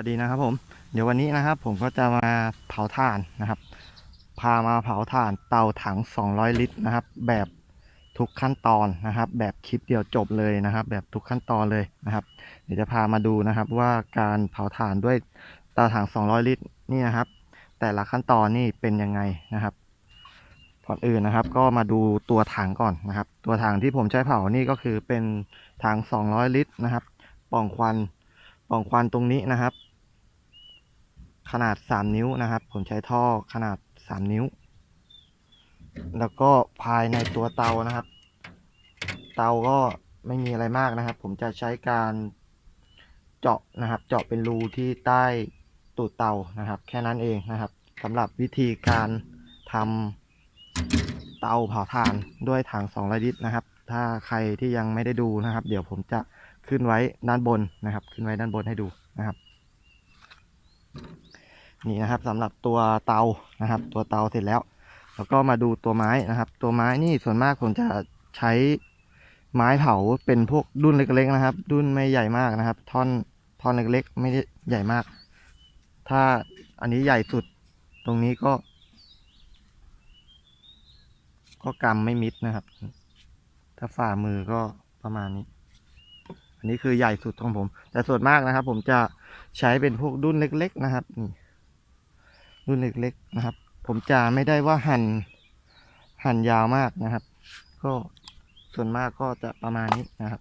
วัสดีนะครับผม เดี๋ยววันนี้นะครับ ผมก็จะมาเผาถ่านนะครับ พามาเผาถ่านเตาถัง 200 ลิตรนะครับ แบบทุกขั้นตอนนะครับ แบบคลิปเดียวจบเลยนะครับ แบบทุกขั้นตอนเลยนะครับ เดี๋ยวจะพามาดูนะครับว่าการเผาถ่านด้วยเตาถัง 200 ลิตรนี่นะครับ แต่ละขั้นตอนนี่เป็นยังไงนะครับก่อนอื่นนะครับ ก็มาดูตัวถังก่อนนะครับ ตัวถังที่ผมใช้เผานี่ก็คือเป็นถัง 200 ลิตรนะครับ ป่องควันป่องควันตรงนี้นะครับ ขนาด 3 นิ้วนะครับ ผมใช้ท่อขนาด 3 นิ้ว แล้วก็ภายในตัวเตานะครับ เตาก็ไม่มีอะไรมากนะครับ ผมจะใช้การเจาะนะครับ เจาะเป็นรูที่ใต้ตูดเตานะครับ แค่นั้นเองนะครับสำหรับวิธีการทำเตาเผาถ่านด้วยถัง200ลิตรนะครับ ถ้าใครที่ยังไม่ได้ดูนะครับ เดี๋ยวผมจะขึ้นไว้ด้านบนนะครับ ขึ้นไว้ด้านบนให้ดูนะครับ นี่นะครับสำหรับตัวเตานะครับ ตัวเตาเสร็จแล้ว แล้วก็มาดูตัวไม้นะครับ ตัวไม้นี่ส่วนมากผมจะใช้ไม้เผาเป็นพวกดุนเล็กๆนะครับ ดุนไม่ใหญ่มากนะครับ ท่อนท่อนเล็กๆ ไม่ได้ใหญ่มาก ถ้าอันนี้ใหญ่สุดตรงนี้ก็ ก็กำไม่มิดนะครับ ถ้าฝ่ามือก็ประมาณนี้ อันนี้คือใหญ่สุดของผม แต่ส่วนมากนะครับ ผมจะใช้เป็นพวกดุนเล็ก ๆ นะครับนี่ ดุนเล็กๆนะครับ ผมจะไม่ได้ว่าหั่นหั่นยาวมากนะครับ ก็ส่วนมากก็จะประมาณนี้นะครับ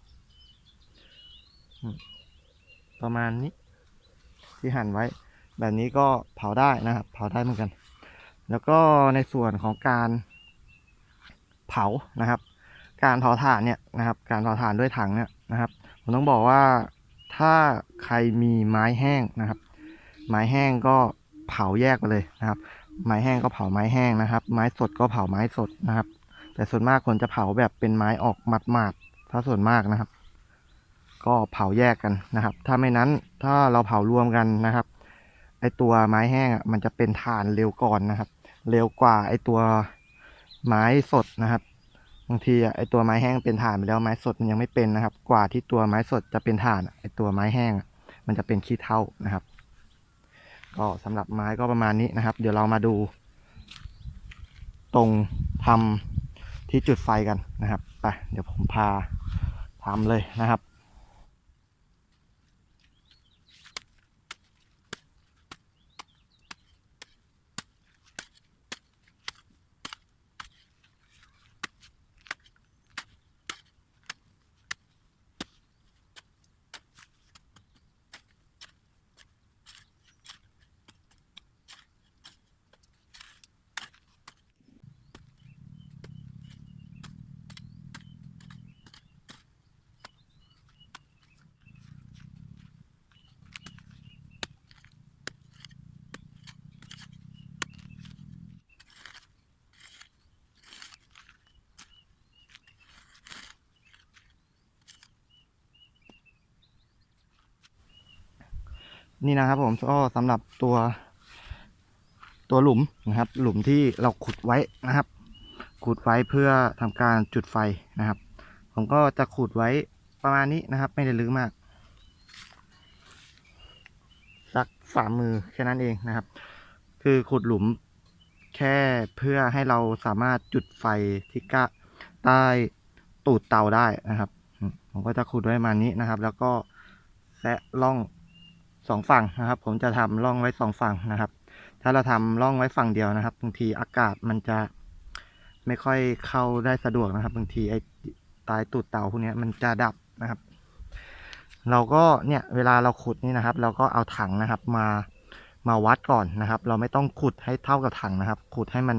ประมาณนี้ ที่หั่นไว้ แบบนี้ก็เผาได้นะครับ เผาได้เหมือนกัน แล้วก็ในส่วนของการเผานะครับ การเผาถ่านเนี่ยนะครับ การเผาถ่านด้วยถังเนี่ยนะครับ ผมต้องบอกว่าถ้าใครมีไม้แห้งนะครับ ไม้แห้งก็ เผาแยกไปเลยนะครับ ไม้แห้งก็เผาไม้แห้งนะครับ ไม้สดก็เผาไม้สดนะครับ แต่ส่วนมากคนจะเผาแบบเป็นไม้ออกหมาดๆถ้าส่วนมากนะครับ ก็เผาแยกกันนะครับ ถ้าไม่นั้นถ้าเราเผารวมกันนะครับไอตัวไม้แห้งอะมันจะเป็นถ่านเร็วก่อนนะครับ เร็วกว่าไอตัวไม้สดนะครับบางทีอะไอตัวไม้แห้งเป็นถ่านไปแล้วไม้สดมันยังไม่เป็นนะครับ กว่าที่ตัวไม้สดจะเป็นถ่านไอตัวไม้แห้งมันจะเป็นขี้เถ้านะครับ ก็สำหรับไม้ก็ประมาณนี้นะครับ เดี๋ยวเรามาดู ตรงทำที่จุดไฟกันนะครับไปเดี๋ยวผมพาทำเลยนะครับ นี่นะครับผมก็สำหรับตัว ตัวหลุมนะครับ หลุมที่เราขุดไว้นะครับ ขุดไว้เพื่อทำการจุดไฟนะครับ ผมก็จะขุดไว้ประมาณนี้นะครับ ไม่ได้ลึกมากสักฝ่ามือแค่นั้นเองนะครับ คือขุดหลุมแค่เพื่อให้เราสามารถจุดไฟที่กะใต้ตูดเตาได้นะครับ ผมก็จะขุดไว้ประมาณนี้นะครับ แล้วก็แซะล่อง สองฝั่งนะครับ ผมจะทำร่องไว้สองฝั่งนะครับ ถ้าเราทำร่องไว้ฝั่งเดียวนะครับบางทีอากาศมันจะไม่ค่อยเข้าได้สะดวกนะครับ บางทีไอ้ตายตูดเตาพวกนี้มันจะดับนะครับ เราก็เนี่ยเวลาเราขุดนี่นะครับ เราก็เอาถังนะครับมามาวัดก่อนนะครับ เราไม่ต้องขุดให้เท่ากับถังนะครับ ขุดให้มัน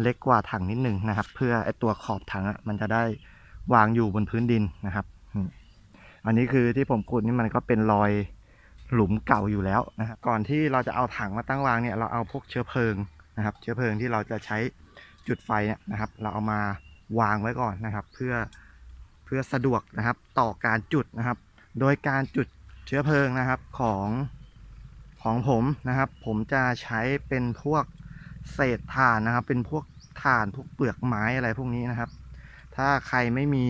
เล็กกว่าถังนิดหนึ่งนะครับ เพื่อไอ้ตัวขอบถังอะมันจะได้วางอยู่บนพื้นดินนะครับ อันนี้คือที่ผมขุดนี่มันก็เป็นรอย หลุมเก่าอยู่แล้วนะครับก่อนที่เราจะเอาถังมาตั้งวางเนี่ยเราเอาพวกเชื้อเพลิงนะครับ เชื้อเพลิงที่เราจะใช้จุดไฟเนี่ยนะครับ เราเอามาวางไว้ก่อนนะครับ เพื่อเพื่อสะดวกนะครับต่อการจุดนะครับ โดยการจุดเชื้อเพลิงนะครับของของผมนะครับ ผมจะใช้เป็นพวกเศษถ่านนะครับ เป็นพวกถ่านพวกเปลือกไม้อะไรพวกนี้นะครับ ถ้าใครไม่มี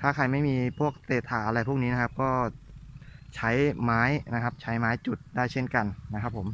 ถ้าใครไม่มีพวกเศษถ่านอะไรพวกนี้นะครับ ก็ ใช้ไม้นะครับ ใช้ไม้จุดได้เช่นกันนะครับผม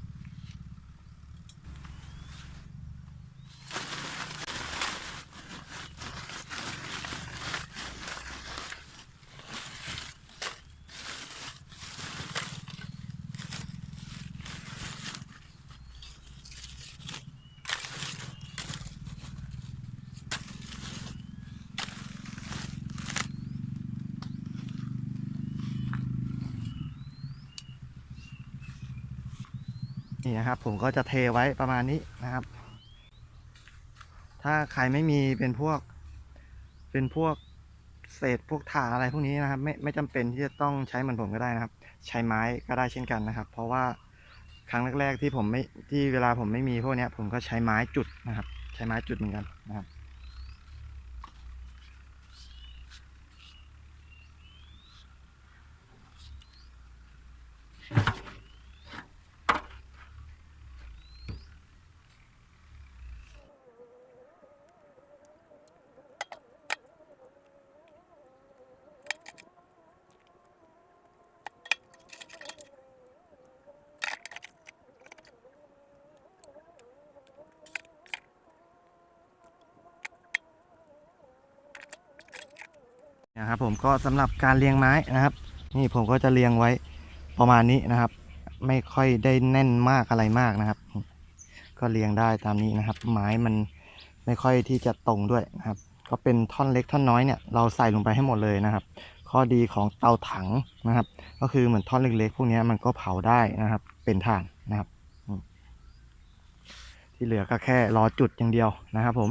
นี่นะครับ ผมก็จะเทไว้ประมาณนี้นะครับ ถ้าใครไม่มีเป็นพวก เป็นพวกเศษพวกถ่านอะไรพวกนี้นะครับ ไม่ไม่จำเป็นที่จะต้องใช้เหมือนผมก็ได้นะครับ ใช้ไม้ก็ได้เช่นกันนะครับ เพราะว่าครั้งแรก ๆ ที่ผมไม่ที่เวลาผมไม่มีพวกเนี้ยผมก็ใช้ไม้จุดนะครับ ใช้ไม้จุดเหมือนกันนะครับ นะครับ ผมก็สำหรับการเรียงไม้นะครับ นี่ผมก็จะเรียงไว้ประมาณนี้นะครับ ไม่ค่อยได้แน่นมากอะไรมากนะครับ ก็เรียงได้ตามนี้นะครับ ไม้มันไม่ค่อยที่จะตรงด้วยนะครับ ก็เป็นท่อนเล็กท่อนน้อยเนี่ยเราใส่ลงไปให้หมดเลยนะครับ ข้อดีของเตาถังนะครับ ก็คือเหมือนท่อนเล็กๆพวกนี้มันก็เผาได้นะครับ เป็นถ่านนะครับ ที่เหลือก็แค่รอจุดอย่างเดียวนะครับผม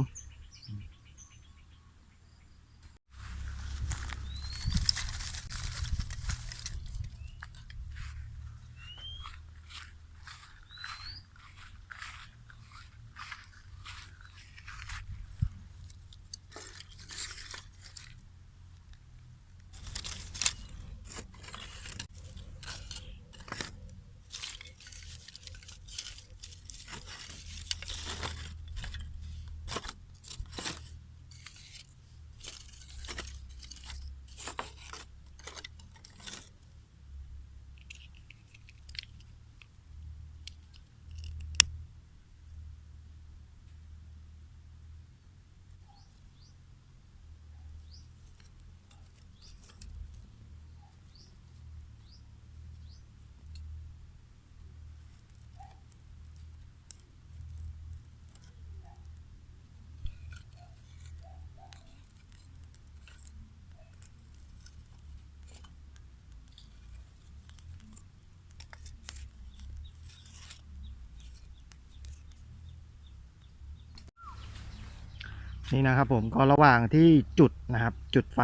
นี่นะครับผมก็ระหว่างที่จุดนะครับ จุดไฟ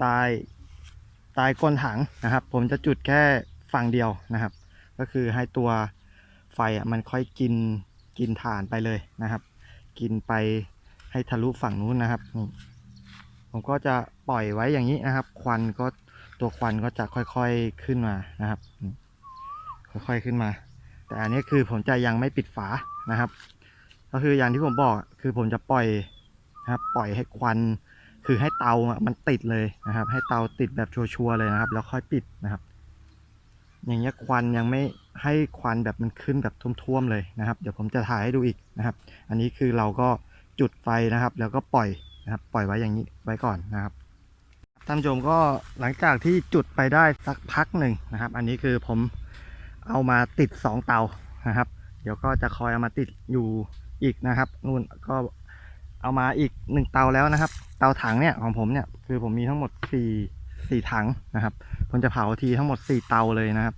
ใต้ใต้ก้นถังนะครับ ผมจะจุดแค่ฝั่งเดียวนะครับ ก็คือให้ตัวไฟอะมันค่อยกินกินถ่านไปเลยนะครับ กินไปให้ทะลุฝั่งนู้นนะครับผมก็จะปล่อยไว้อย่างนี้นะครับ ควันก็ตัวควันก็จะค่อยๆขึ้นมานะครับ ค่อยๆขึ้นมา แต่อันนี้คือผมจะยังไม่ปิดฝานะครับ ก็คืออย่างที่ผมบอกคือผมจะปล่อย นะครับ ปล่อยให้ควันคือให้เตาอะมันติดเลยนะครับ ให้เตาติดแบบชัวร์ๆเลยนะครับ แล้วค่อยปิดนะครับ อย่างเงี้ยควันยังไม่ให้ควันแบบมันขึ้นแบบท่วมๆเลยนะครับ เดี๋ยวผมจะถ่ายให้ดูอีกนะครับ อันนี้คือเราก็จุดไฟนะครับ แล้วก็ปล่อยนะครับ ปล่อยไว้อย่างนี้ไว้ก่อนนะครับท่านผู้ชมก็หลังจากที่จุดไปได้สักพักหนึ่งนะครับ อันนี้คือผมเอามาติดสองเตานะครับ เดี๋ยวก็จะคอยเอามาติดอยู่อีกนะครับนู่นก็ เอามาอีกหนึ่งเตาแล้วนะครับ เตาถังเนี่ยของผมเนี่ยคือผมมีทั้งหมดสี่สี่ถังนะครับผมจะเผาทีทั้งหมดสี่เตาเลยนะครับ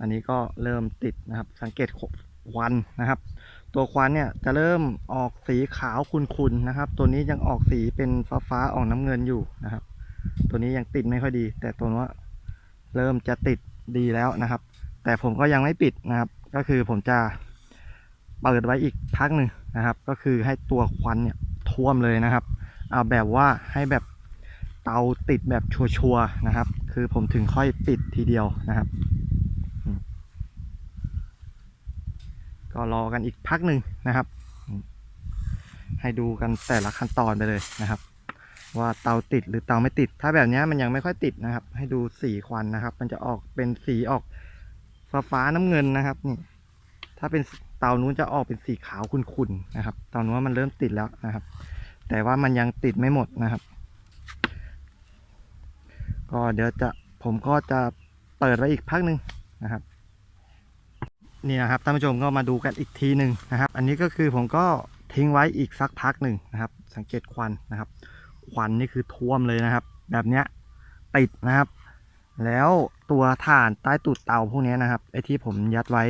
อันนี้ก็เริ่มติดนะครับ สังเกตควันนะครับ ตัวควันเนี่ยจะเริ่มออกสีขาวขุ่นๆนะครับ ตัวนี้ยังออกสีเป็นฟ้าๆออกน้ำเงินอยู่นะครับ ตัวนี้ยังติดไม่ค่อยดี แต่ตัวนี้เริ่มจะติดดีแล้วนะครับ แต่ผมก็ยังไม่ปิดนะครับ ก็คือผมจะ เปิดไว้อีกพักหนึ่งนะครับ ก็คือให้ตัวควันเนี่ยท่วมเลยนะครับ เอาแบบว่าให้แบบเตาติดแบบชัวร์ๆนะครับ คือผมถึงค่อยปิดทีเดียวนะครับ ก็รอกันอีกพักหนึ่งนะครับ ให้ดูกันแต่ละขั้นตอนไปเลยนะครับ ว่าเตาติดหรือเตาไม่ติด ถ้าแบบนี้มันยังไม่ค่อยติดนะครับ ให้ดูสีควันนะครับ มันจะออกเป็นสีออกฟ้าฟ้าๆน้ำเงินนะครับนี่ถ้าเป็น ตานู้นจะออกเป็นสีขาวขุ่นๆนะครับ เตานู้นมันเริ่มติดแล้วนะครับ แต่ว่ามันยังติดไม่หมดนะครับ ก็เดี๋ยวจะผมก็จะเปิดไว้อีกพักหนึ่งนะครับนี่นะครับท่านผู้ชมก็มาดูกันอีกทีหนึ่งนะครับ อันนี้ก็คือผมก็ทิ้งไว้อีกสักพักหนึ่งนะครับ สังเกตควันนะครับ ควันนี่คือท่วมเลยนะครับ แบบเนี้ยติดนะครับ แล้วตัวถ่านใต้ตูดเตาพวกนี้นะครับไอที่ผมยัดไว้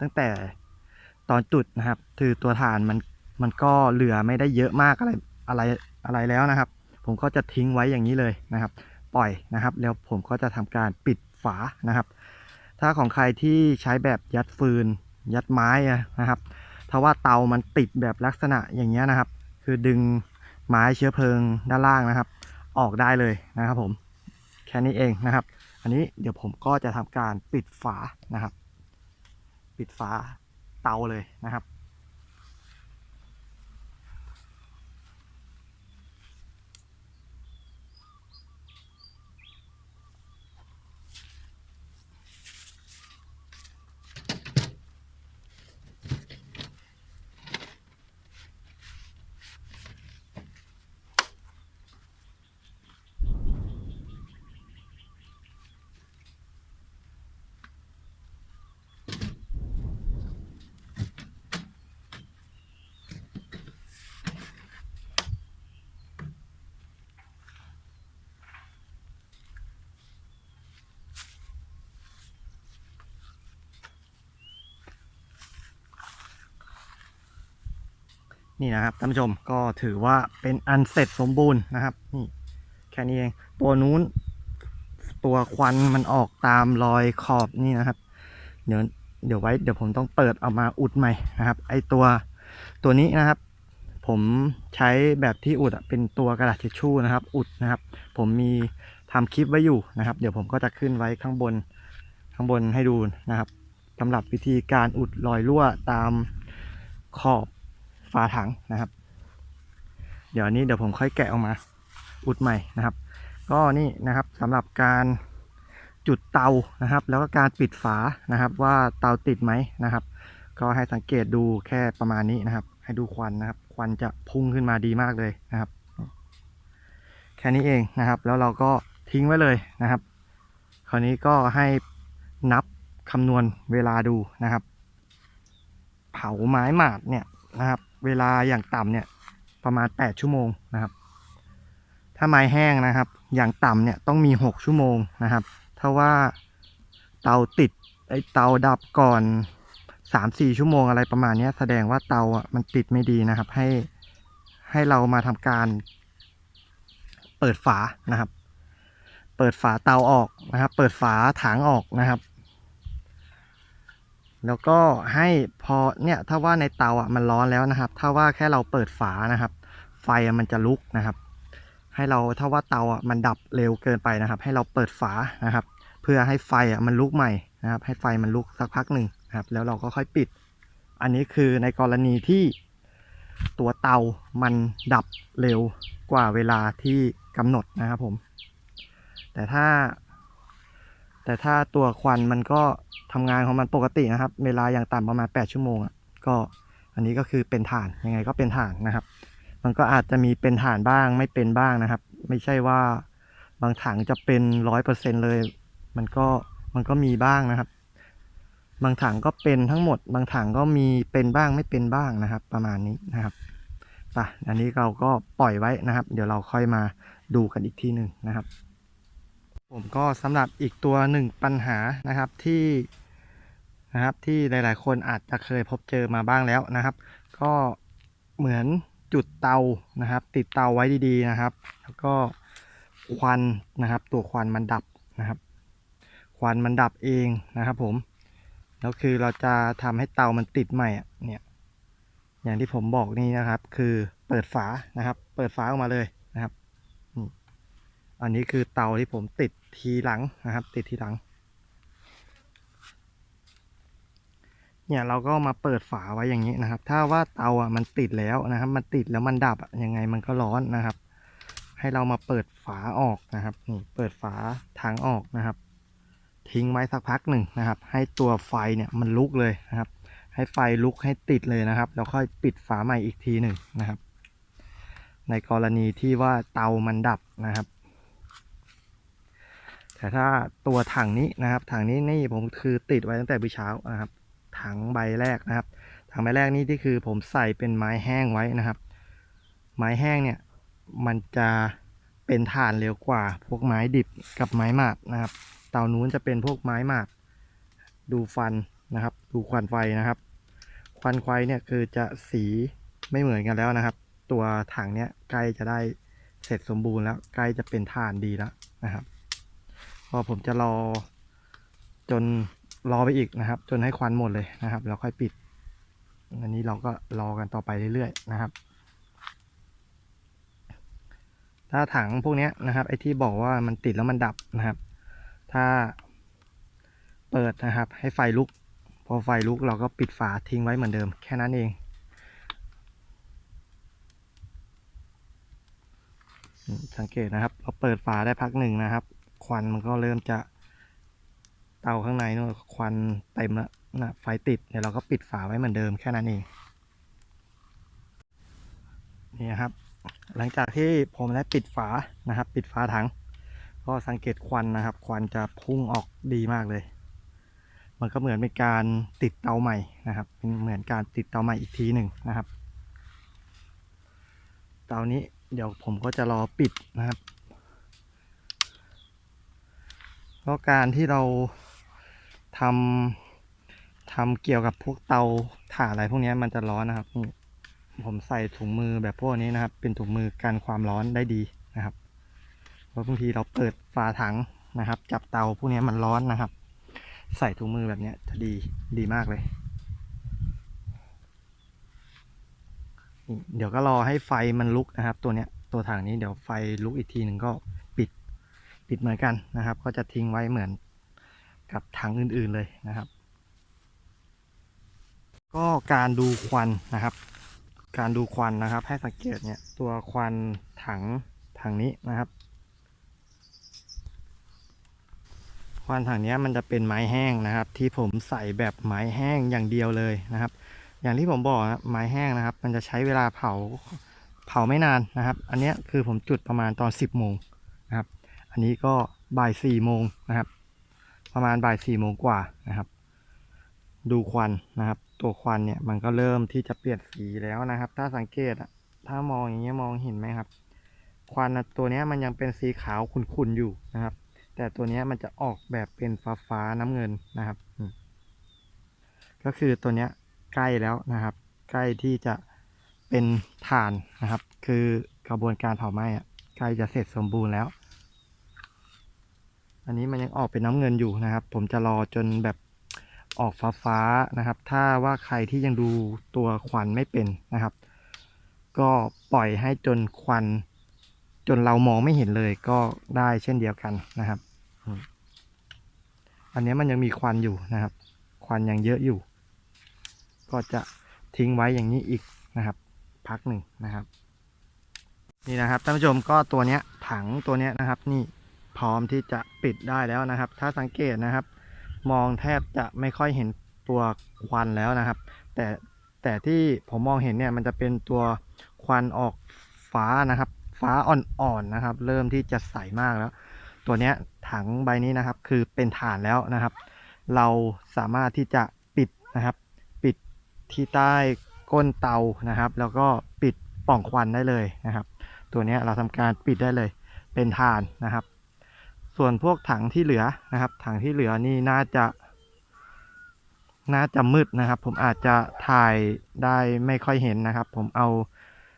ตั้งแต่ ตอนจุดนะครับคือตัวถ่านมันมันก็เหลือไม่ได้เยอะมากอะไรอะไรอะไรแล้วนะครับ ผมก็จะทิ้งไว้อย่างนี้เลยนะครับ ปล่อยนะครับ แล้วผมก็จะทำการปิดฝานะครับ ถ้าของใครที่ใช้แบบยัดฟืน ยัดไม้นะครับ ถ้าว่าเตามันติดแบบลักษณะอย่างเงี้ยนะครับ คือดึงไม้เชื้อเพลิงด้านล่างนะครับ ออกได้เลยนะครับผมแค่นี้เองนะครับ อันนี้เดี๋ยวผมก็จะทำการปิดฝานะครับ ปิดฝา เตาเลยนะครับ นี่นะครับท่านผู้ชมก็ถือว่าเป็นอันเสร็จสมบูรณ์นะครับนี่แค่นี้เองตัวนู้น ตัวควันมันออกตามรอยขอบนี่นะครับ เดี๋ยวเดี๋ยวไว้เดี๋ยวผมต้องเปิดเอามาอุดใหม่นะครับ ไอตัวตัวนี้นะครับ ผมใช้แบบที่อุดเป็นตัวกระดาษทิชชู่นะครับ อุดนะครับ ผมมีทำคลิปไว้อยู่นะครับ เดี๋ยวผมก็จะขึ้นไว้ข้างบนข้างบนให้ดูนะครับสำหรับวิธีการอุดรอยรั่วตามขอบาถังนะครับ เดี๋ยวนนี้เดี๋ยวผมค่อยแกะออกมา อุดใหม่นะครับ ก็นี่นะครับสำหรับการจุดเตานะครับ แล้วก็การปิดฝานะครับ ว่าเตาติดไหมนะครับ ก็ให้สังเกตดูแค่ประมาณนี้นะครับ ให้ดูควันนะครับ ควันจะพุ่งขึ้นมาดีมากเลยนะครับ แค่นี้เองนะครับ แล้วเราก็ทิ้งไว้เลยนะครับ คราวนี้ก็ให้นับคำนวณเวลาดูนะครับ เผาไม้หมาดเนี่ยนะครับ เวลาอย่างต่ำเนี่ยประมาณ 8 ชั่วโมงนะครับ ถ้าไม้แห้งนะครับ อย่างต่ำเนี่ยต้องมี 6 ชั่วโมงนะครับ ถ้าว่าเตาติดไอเตาดับก่อน 3-4 ชั่วโมงอะไรประมาณนี้แสดงว่าเตาอะมันติดไม่ดีนะครับ ให้ให้เรามาทำการเปิดฝานะครับ เปิดฝาเตาออกนะครับ เปิดฝาถังออกนะครับ แล้วก็ให้พอเนี่ยถ้าว่าในเตาอะมันร้อนแล้วนะครับ ถ้าว่าแค่เราเปิดฝานะครับ ไฟมันจะลุกนะครับ ให้เราถ้าว่าเตาอะมันดับเร็วเกินไปนะครับ ให้เราเปิดฝานะครับ เพื่อให้ไฟอะมันลุกใหม่นะครับ ให้ไฟมันลุกสักพักหนึ่งนะครับ แล้วเราก็ค่อยปิด อันนี้คือในกรณีที่ตัวเตามันดับเร็วกว่าเวลาที่กำหนดนะครับผม แต่ถ้า แต่ถ้าตัวควันมันก็ทำงานของมันปกตินะครับ เวลาอย่างต่ำประมาณ 8 ชั่วโมงอะก็อันนี้ก็คือเป็นฐานยังไงก็เป็นฐานนะครับ มันก็อาจจะมีเป็นฐานบ้างไม่เป็นบ้างนะครับ ไม่ใช่ว่าบางถังจะเป็นร้อยเปอร์เซ็นเลย มันก็มันก็มีบ้างนะครับ บางถังก็เป็นทั้งหมด บางถังก็มีเป็นบ้างไม่เป็นบ้างนะครับ ประมาณนี้นะครับป่ะอันนี้เราก็ปล่อยไว้นะครับ เดี๋ยวเราค่อยมาดูกันอีกทีหนึ่งนะครับ ผมก็สำหรับอีกตัวหนึ่งปัญหานะครับที่นะครับที่หลาย ๆ คนอาจจะเคยพบเจอมาบ้างแล้วนะครับ ก็เหมือนจุดเตานะครับ ติดเตาไว้ดีๆนะครับ แล้วก็ควันนะครับ ตัวควันมันดับนะครับ ควันมันดับเองนะครับผมแล้วคือเราจะทำให้เตามันติดใหม่เนี่ยอย่างที่ผมบอกนี่นะครับ คือเปิดฝานะครับ เปิดฝาออกมาเลย อันนี้คือเตาที่ผมติดทีหลังนะครับ ติดทีหลัง เนี่ยเราก็มาเปิดฝาไว้อย่างนี้นะครับ ถ้าว่าเตาอะมันติดแล้วนะครับ มันติดแล้วมันดับยังไงมันก็ร้อนนะครับ ให้เรามาเปิดฝาออกนะครับนี่เปิดฝาทางออกนะครับ ทิ้งไว้สักพักหนึ่งนะครับ ให้ตัวไฟเนี่ยมันลุกเลยนะครับ ให้ไฟลุกให้ติดเลยนะครับ แล้วค่อยปิดฝาใหม่อีกทีหนึ่งนะครับ ในกรณีที่ว่าเตามันดับนะครับ แต่ถ้าตัวถังนี้นะครับ ถังนี้นี่ผมคือติดไว้ตั้งแต่ปีเช้านะครับ ถังใบแรกนะครับ ถังใบแรกนี่ที่คือผมใส่เป็นไม้แห้งไว้นะครับ ไม้แห้งเนี่ยมันจะเป็นถ่านเร็วกว่า พวกไม้ดิบกับไม้หมากนะครับ เตานู้นจะเป็นพวกไม้หมาก ดูฟันนะครับ ดูควันไฟนะครับ ควันไฟเนี่ยคือจะสีไม่เหมือนกันแล้วนะครับ ตัวถังเนี่ยใกล้จะได้เสร็จสมบูรณ์แล้วใกล้จะเป็นถ่านดีแล้วนะครับ พอผมจะรอจนรอไปอีกนะครับ จนให้ควันหมดเลยนะครับ แล้วค่อยปิด อันนี้เราก็รอกันต่อไปเรื่อยๆนะครับ ถ้าถังพวกนี้นะครับ ไอ้ที่บอกว่ามันติดแล้วมันดับนะครับ ถ้าเปิดนะครับ ให้ไฟลุก พอไฟลุกเราก็ปิดฝาทิ้งไว้เหมือนเดิม แค่นั้นเองสังเกตนะครับพอเปิดฝาได้พักหนึ่งนะครับ ควันมันก็เริ่มจะเตาข้างในนู่นควันเต็มแล้วนะไฟติดเดี๋ยวเราก็ปิดฝาไว้เหมือนเดิมแค่นั้นเองนี่ครับ หลังจากที่ผมได้ปิดฝานะครับ ปิดฝาถัง ก็สังเกตควันนะครับ ควันจะพุ่งออกดีมากเลย มันก็เหมือนเป็นการติดเตาใหม่นะครับเป็นเหมือนการติดเตาใหม่อีกทีหนึ่งนะครับ เตานี้เดี๋ยวผมก็จะรอปิดนะครับ เพราะการที่เราทำทำเกี่ยวกับพวกเตาถ่านอะไรพวกนี้มันจะร้อนนะครับนี่ผมใส่ถุงมือแบบพวกนี้นะครับ เป็นถุงมือกันความร้อนได้ดีนะครับเพราะบางทีเราเปิดฝาถังนะครับ จับเตาพวกนี้มันร้อนนะครับ ใส่ถุงมือแบบนี้จะดีดีมากเลยเดี๋ยวก็รอให้ไฟมันลุกนะครับ ตัวเนี้ยตัวถังนี้เดี๋ยวไฟลุกอีกทีหนึ่งก็ ปิดเหมือนกันนะครับ ก็จะทิ้งไว้เหมือนกับถังอื่นๆเลยนะครับ ก็การดูควันนะครับ การดูควันนะครับ ให้สังเกตเนี่ยตัวควันถังถังนี้นะครับ ควันถังนี้มันจะเป็นไม้แห้งนะครับ ที่ผมใส่แบบไม้แห้งอย่างเดียวเลยนะครับ อย่างที่ผมบอกนะไม้แห้งนะครับ มันจะใช้เวลาเผาเผาไม่นานนะครับ อันนี้คือผมจุดประมาณตอน 10โมง อันนี้ก็บ่าย4โมงนะครับ ประมาณบ่าย4โมงกว่านะครับ ดูควันนะครับ ตัวควันเนี่ยมันก็เริ่มที่จะเปลี่ยนสีแล้วนะครับ ถ้าสังเกตอะถ้ามองอย่างเงี้ยมองเห็นไหมครับ ควันตัวเนี้ยมันยังเป็นสีขาวขุ่นๆอยู่นะครับ แต่ตัวเนี้ยมันจะออกแบบเป็นฟ้าฟ้าๆน้ำเงินนะครับ ก็คือตัวเนี้ยใกล้แล้วนะครับ ใกล้ที่จะเป็นถ่านนะครับ คือกระบวนการเผาไหม้อะใกล้จะเสร็จสมบูรณ์แล้ว อันนี้มันยังออกเป็นน้ำเงินอยู่นะครับ ผมจะรอจนแบบออกฟ้าฟ้าๆนะครับ ถ้าว่าใครที่ยังดูตัวควันไม่เป็นนะครับ ก็ปล่อยให้จนควัน จนเรามองไม่เห็นเลยก็ได้เช่นเดียวกันนะครับ อันนี้มันยังมีควันอยู่นะครับ ควันยังเยอะอยู่ ก็จะทิ้งไว้อย่างนี้อีกนะครับ พักหนึ่งนะครับ นี่นะครับท่านผู้ชมก็ตัวเนี้ยถังตัวเนี้ยนะครับ นี่ พร้อมที่จะปิดได้แล้วนะครับ ถ้าสังเกตนะครับ มองแทบจะไม่ค่อยเห็นตัวควันแล้วนะครับ แต่แต่ที่ผมมองเห็นเนี่ยมันจะเป็นตัวควันออกฟ้านะครับ ฟ้าอ่อนๆนะครับ เริ่มที่จะใสมากแล้ว ตัวเนี้ยถังใบนี้นะครับ คือเป็นฐานแล้วนะครับ เราสามารถที่จะปิดนะครับ ปิดที่ใต้ก้นเตานะครับ แล้วก็ปิดปล่องควันได้เลยนะครับ ตัวเนี้ยเราทำการปิดได้เลย เป็นฐานนะครับ ส่วนพวกถังที่เหลือนะครับ ถังที่เหลือนี่น่าจะ น่าจะมืดนะครับ ผมอาจจะถ่ายได้ไม่ค่อยเห็นนะครับ ผมเอา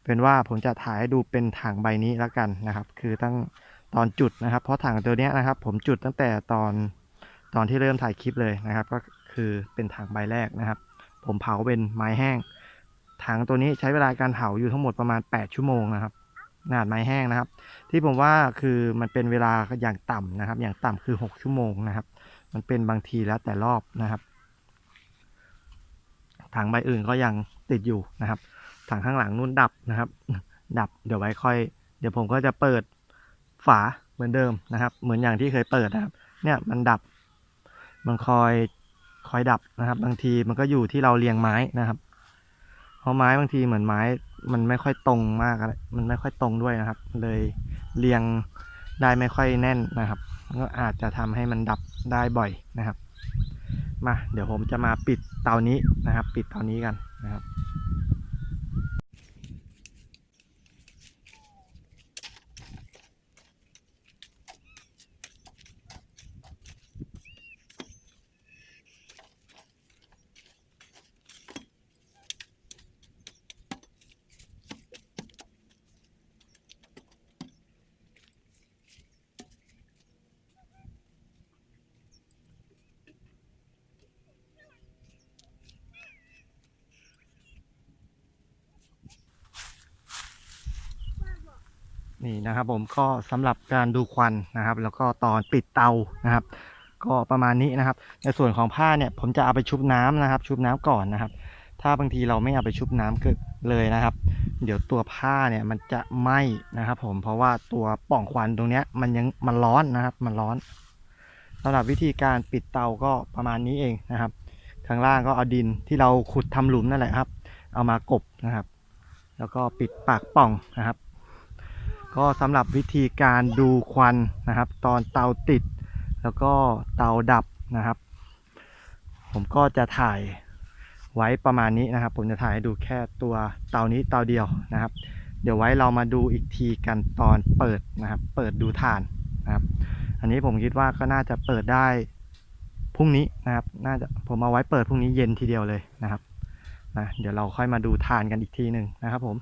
เป็นว่าผมจะถ่ายให้ดูเป็นถังใบนี้แล้วกันนะครับ คือตั้งตอนจุดนะครับ เพราะถังตัวนี้นะครับ ผมจุดตั้งแต่ตอนตอนที่เริ่มถ่ายคลิปเลยนะครับ ก็คือเป็นถังใบแรกนะครับ ผมเผาเป็นไม้แห้งถังตัวนี้ใช้เวลาการเผาอยู่ทั้งหมดประมาณ 8 ชั่วโมงนะครับ ขนาดไม้แห้งนะครับ ที่ผมว่าคือมันเป็นเวลาอย่างต่ำนะครับ อย่างต่ำคือ 6 ชั่วโมงนะครับ มันเป็นบางทีแล้วแต่รอบนะครับ ถังใบอื่นก็ยังติดอยู่นะครับ ถังข้างหลังนู่นดับนะครับ ดับเดี๋ยวไว้ค่อย เดี๋ยวผมก็จะเปิดฝาเหมือนเดิมนะครับ เหมือนอย่างที่เคยเปิดนะครับ เนี่ยมันดับ มันคอยคอยดับนะครับ บางทีมันก็อยู่ที่เราเรียงไม้นะครับ เพราะไม้บางทีเหมือนไม้ มันไม่ค่อยตรงมากอะไรมันไม่ค่อยตรงด้วยนะครับ เลยเรียงได้ไม่ค่อยแน่นนะครับ ก็อาจจะทำให้มันดับได้บ่อยนะครับ มาเดี๋ยวผมจะมาปิดเตานี้นะครับ ปิดเตานี้กันนะครับ นี่นะครับ ผมก็สำหรับการดูควันนะครับ แล้วก็ตอนปิดเตานะครับ ก็ประมาณนี้นะครับ ในส่วนของผ้าเนี่ยผมจะเอาไปชุบน้ำนะครับ ชุบน้ำก่อนนะครับ ถ้าบางทีเราไม่เอาไปชุบน้ำเกิดเลยนะครับ เดี๋ยวตัวผ้าเนี่ยมันจะไหม้นะครับ ผมเพราะว่าตัวป่องควันตรงเนี้ยมันยังมันร้อนนะครับ มันร้อนสำหรับวิธีการปิดเตาก็ประมาณนี้เองนะครับข้างล่างก็เอาดินที่เราขุดทำหลุมนั่นแหละครับ เอามากบนะครับ แล้วก็ปิดปากป่องนะครับ ก็สำหรับวิธีการดูควันนะครับ ตอนเตาติด แล้วก็เตาดับนะครับ ผมก็จะถ่ายไว้ประมาณนี้นะครับ ผมจะถ่ายให้ดูแค่ตัวเตานี้เตาเดียวนะครับ เดี๋ยวไว้เรามาดูอีกทีกันตอนเปิดนะครับ เปิดดูถ่านนะครับ อันนี้ผมคิดว่าก็น่าจะเปิดได้พรุ่งนี้นะครับ น่าจะผมเอาไว้เปิดพรุ่งนี้เย็นทีเดียวเลยนะครับนะเดี๋ยวเราค่อยมาดูถ่านกันอีกทีหนึ่งนะครับผม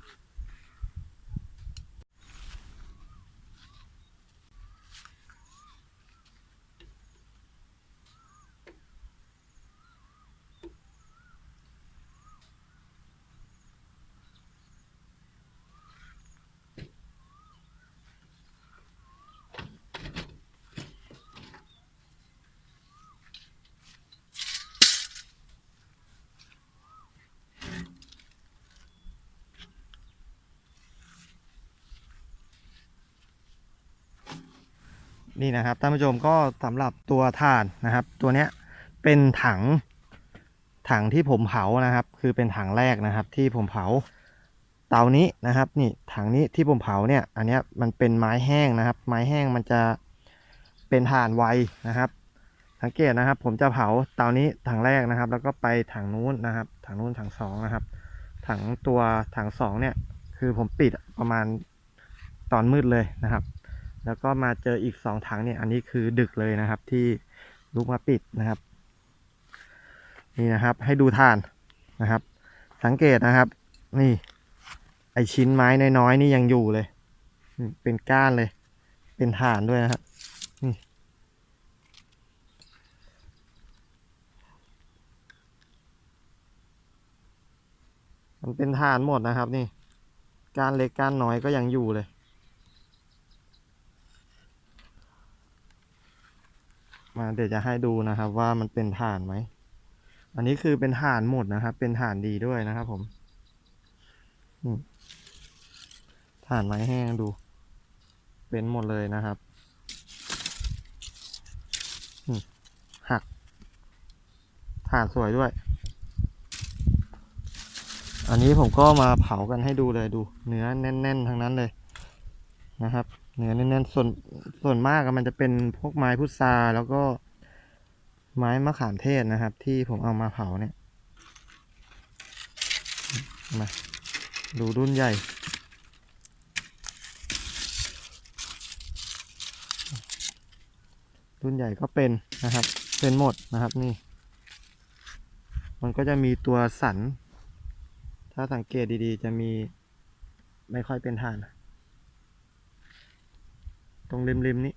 นี่นะครับท่านผู้ชมก็สำหรับตัวถ่านนะครับ ตัวเนี้ยเป็นถังถังที่ผมเผานะครับ คือเป็นถังแรกนะครับ ที่ผมเผาเตานี้นะครับ นี่ถังนี้ที่ผมเผาเนี่ย อันเนี้ยมันเป็นไม้แห้งนะครับ ไม้แห้งมันจะเป็นถ่านไวนะครับ สังเกตนะครับ ผมจะเผาเตานี้ถังแรกนะครับ แล้วก็ไปถังนู้นนะครับถังนู้นถังสองนะครับ ถังตัวถังสองเนี่ย คือผมปิดประมาณตอนมืดเลยนะครับ แล้วก็มาเจออีกสองถังเนี่ย อันนี้คือดึกเลยนะครับ ที่ลุกมาปิดนะครับ นี่นะครับ ให้ดูถ่านนะครับ สังเกตนะครับ นี่ ไอชิ้นไม้น้อยๆนี่ยังอยู่เลย เป็นก้านเลย เป็นถ่านด้วยนะครับนี่มันเป็นถ่านหมดนะครับ นี่ ก้านเล็กก้านน้อยก็ยังอยู่เลย มาเดี๋ยวจะให้ดูนะครับ ว่ามันเป็นถ่านไหม อันนี้คือเป็นถ่านหมดนะครับ เป็นถ่านดีด้วยนะครับ ผมอืมถ่านไม้แห้งดู เป็นหมดเลยนะครับหักถ่านสวยด้วย อันนี้ผมก็มาเผากันให้ดูเลยดู เนื้อแน่น ๆ ทั้งนั้นเลยนะครับ เนื้อแน่นๆส่วนส่วนมากมันจะเป็นพวกไม้พุทราแล้วก็ไม้มะขามเทศนะครับ ที่ผมเอามาเผาเนี่ยมาดูรุ่นใหญ่ รุ่นใหญ่ก็เป็นนะครับ เป็นหมดนะครับนี่ มันก็จะมีตัวสัน ถ้าสังเกตดีๆ จะมีไม่ค่อยเป็นฐาน ตรงริมๆนี้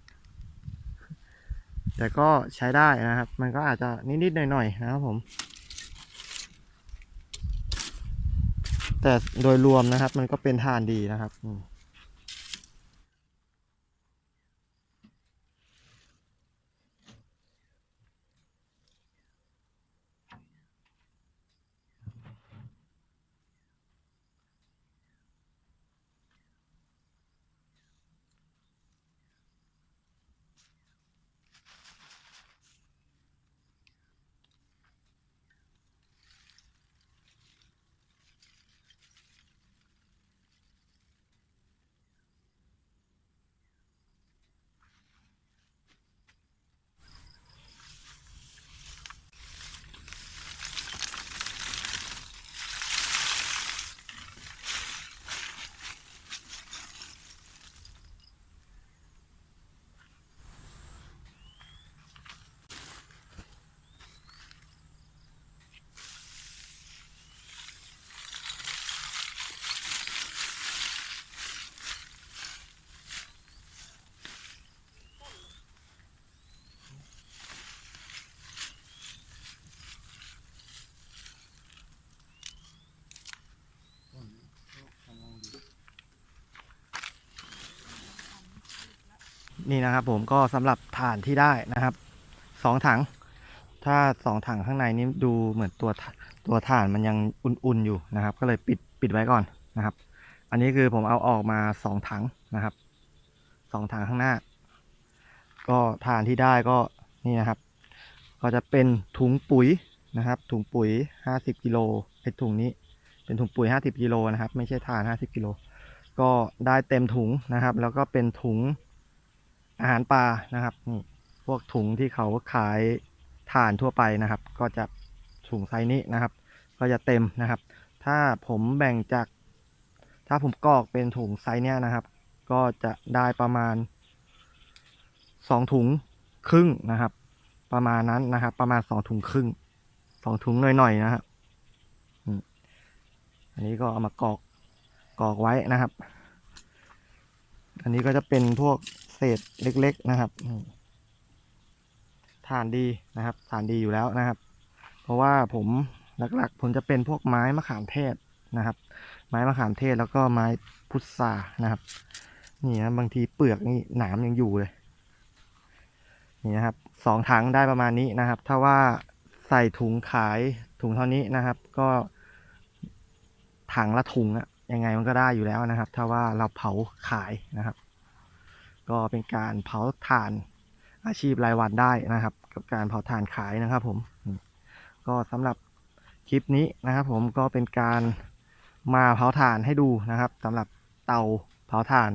แต่ก็ใช้ได้นะครับ มันก็อาจจะนิดๆหน่อยๆนะครับผม แต่โดยรวมนะครับ มันก็เป็นทานดีนะครับอืม นี่นะครับ ผมก็สำหรับฐานที่ได้นะครับสองถัง ถ้าสองถังข้างในนี้ดูเหมือนตัวตัวถ่านมันยังอุ่นๆอยู่นะครับ ก็เลยปิดปิดไว้ก่อนนะครับ อันนี้คือผมเอาออกมาสองถังนะครับสองถังข้างหน้า ก็ถ่านที่ได้ก็นี่นะครับ ก็จะเป็นถุงปุ๋ยนะครับ ถุงปุ๋ยห้าสิบกิโลไอถุงนี้เป็นถุงปุ๋ยห้าสิบกิโลนะครับ ไม่ใช่ถ่านห้าสิบกิโลก็ได้เต็มถุงนะครับ แล้วก็เป็นถุง อาหารปลานะครับนี่พวกถุงที่เขาขายถ่านทั่วไปนะครับ ก็จะถุงไซส์นี้นะครับ ก็จะเต็มนะครับ ถ้าผมแบ่งจาก ถ้าผมกอกเป็นถุงไซส์เนี้ยนะครับ ก็จะได้ประมาณสองถุงครึ่งนะครับ ประมาณนั้นนะครับ ประมาณสองถุงครึ่งสองถุงหน่อยๆนะครับอันนี้ก็เอามากอกกอกไว้นะครับ อันนี้ก็จะเป็นพวก เศษเล็ก ๆนะครับฐานดีนะครับฐานดีอยู่แล้วนะครับ เพราะว่าผมหลักๆ ผมจะเป็นพวกไม้มะขามเทศนะครับ ไม้มะขามเทศแล้วก็ไม้พุทรานะครับ นี่นะบางทีเปลือกนี่หนามยังอยู่เลยนี่นะครับสองถังได้ประมาณนี้นะครับ ถ้าว่าใส่ถุงขายถุงเท่านี้นะครับ ก็ ถังละถุงอะยังไงมันก็ได้อยู่แล้วนะครับ ถ้าว่าเราเผาขายนะครับ ก็เป็นการเผาถ่านอาชีพรายวันได้นะครับ กับการเผาถ่านขายนะครับผมก็สำหรับคลิปนี้นะครับ ผมก็เป็นการมาเผาถ่านให้ดูนะครับสำหรับเตาเผาถ่าน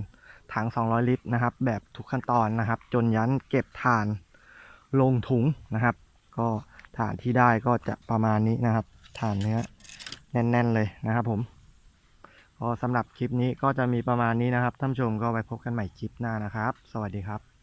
ถัง 200 ลิตรนะครับ แบบทุกขั้นตอนนะครับ จนยันเก็บถ่านลงถุงนะครับ ก็ถ่านที่ได้ก็จะประมาณนี้นะครับ ถ่านเนื้อแน่น ๆ เลยนะครับผม ก็สำหรับคลิปนี้ก็จะมีประมาณนี้นะครับท่านผู้ชมก็ไว้พบกันใหม่คลิปหน้านะครับ สวัสดีครับ